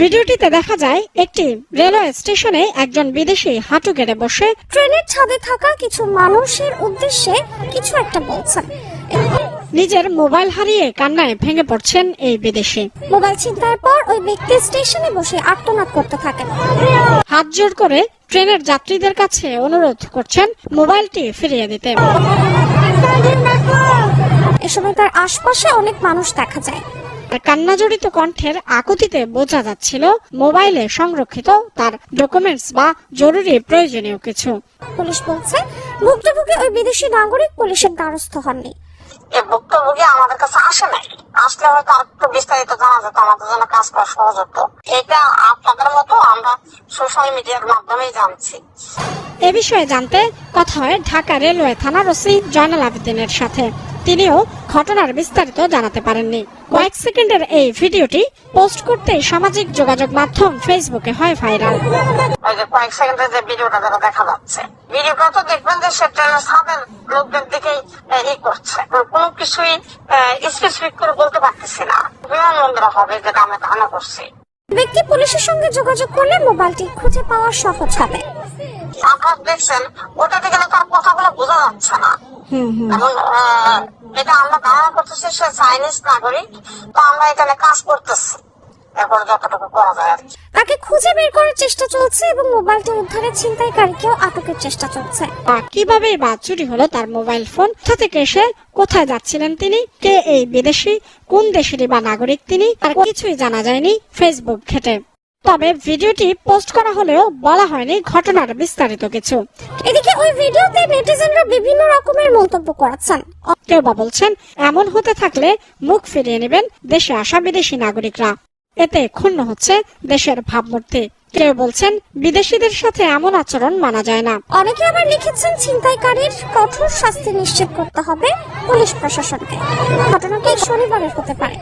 ভিডিওটিতে দেখা যায় একটি রেলওয়ে স্টেশনে একজন বিদেশি হাঁটু গেড়ে বসে। ট্রেনের ছাদে থাকা কিছু মানুষের উদ্দেশ্যে কিছু একটা বলছেন। নিজের মোবাইল হারিয়ে কান্নায় ভেঙে পড়ছেন এই বিদেশি। মোবাইল ছিনতাইয়ের পর ওই ব্যক্তি স্টেশনে বসে আর্তনাদ করতে থাকেন। হাত জোর করে ট্রেনের যাত্রীদের কাছে অনুরোধ করছেন মোবাইলটি ফিরিয়ে দিতে। এ সময় তার আশপাশে অনেক মানুষ দেখা যায়। কান্নাজড়িত কণ্ঠের আকুতিতে বোঝা যাচ্ছিল মোবাইলে সংরক্ষিত তার ডকুমেন্টস বা জরুরি প্রয়োজনীয় কিছু। পুলিশ বলছে ভুক্তভোগী ওই বিদেশি নাগরিক পুলিশের দ্বারস্থ হননি। এই ভুক্তভোগী আমাদের কাছে আসে নাই। আসলে হয়তো একটু বিস্তারিত জানা যেত আমাদের জন্য কাজ করা সহজ হতো। এটা আপনাদের মতো আমরা সোশ্যাল মিডিয়ার মাধ্যমেই জানছি। এ বিষয়ে জানতে কথা হয় ঢাকা রেলওয়ে থানার ওসি জয়নাল আবেদিনের সাথে। তিনিও ঘটনার বিস্তারিত জানাতে পারেননি। কয়েক সেকেন্ডের এই ভিডিওটি পোস্ট করতেই সামাজিক যোগাযোগ মাধ্যম ফেসবুকে হয় ভাইরাল। কয়েক সেকেন্ডের যে ভিডিওটা যেটা দেখা যাচ্ছে। ভিডিওটা তো দেখবেন যে সে ট্রেনের লোকদের দিকেই ই করছে। কোনো কিছুই স্পেসিফিক করে বলতে পারতেছি না। বিমানবন্দর হবে যেটা আমি ধারণা করছি। ব্যক্তি পুলিশের সঙ্গে যোগাযোগ করলে মোবাইলটি খুঁজে পাওয়া সহজ হবে। আপনারা দেখছেন ওটাতে গেলে তার কথাগুলো বোঝা যাচ্ছে না। এবং এটা আমরা ধারণা করতেছি সে চাইনিজ নাগরিক। তো আমরা এখানে কাজ করতেছি। এখন যতটুকু করা যায় আর কি। তাকে খুঁজে বের করার চেষ্টা চলছে এবং মোবাইলটি উদ্ধারের ছিনতাইকারীকেও আটকের চেষ্টা চলছে। কীভাবে বা চুরি হলো তার মোবাইল ফোন? কোথা থেকে এসে কোথায় যাচ্ছিলেন তিনি? কে এই বিদেশি? কোন দেশেরই বা নাগরিক তিনি? আর কিছুই জানা যায়নি ফেসবুক ঘেটে। তবে ভিডিওটি পোস্ট করা হলেও বলা হয়নি ঘটনার বিস্তারিত কিছু। এদিকে ওই ভিডিওতে নেটিজেনরা রকমের মন্তব্য করাচ্ছেন কেউ বলছেন, এমন হতে থাকলে মুখ ফিরিয়ে নেবেন দেশে আসা বিদেশি নাগরিকরা। এতে ক্ষুণ্ণ হচ্ছে দেশের ভাবমূর্তি। কেউ বলছেন, বিদেশিদের সাথে এমন আচরণ মানা যায় না। অনেকে আবার লিখেছেন, ছিনতাইকারীর কঠোর শাস্তি নিশ্চিত করতে হবে পুলিশ প্রশাসনকে। ঘটনাটি শনিবারের হতে পারে।